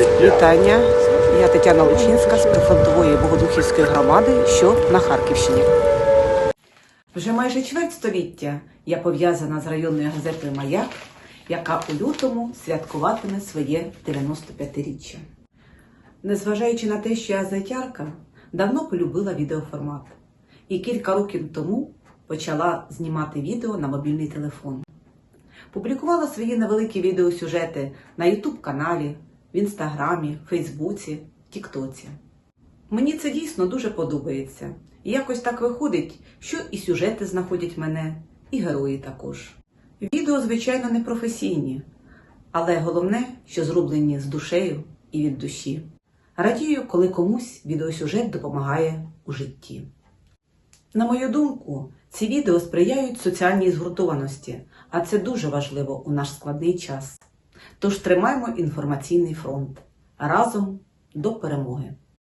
Вітання. Я Тетяна Лучинська з прифронтової Богодухівської громади, що на Харківщині. Вже майже чверть століття я пов'язана з районною газетою Маяк, яка у лютому святкуватиме своє 95-річчя. Незважаючи на те, що я зайтярка, давно полюбила відеоформат. І кілька років тому почала знімати відео на мобільний телефон. Публікувала свої невеликі відеосюжети на YouTube каналі, в інстаграмі, Фейсбуці, Тіктоці. Мені це дійсно дуже подобається. І якось так виходить, що і сюжети знаходять мене, і герої також. Відео, звичайно, не професійні, але головне, що зроблені з душею і від душі. Радію, коли комусь відеосюжет допомагає у житті. На мою думку, ці відео сприяють соціальній згуртованості, а це дуже важливо у наш складний час. Тож тримаймо інформаційний фронт разом до перемоги.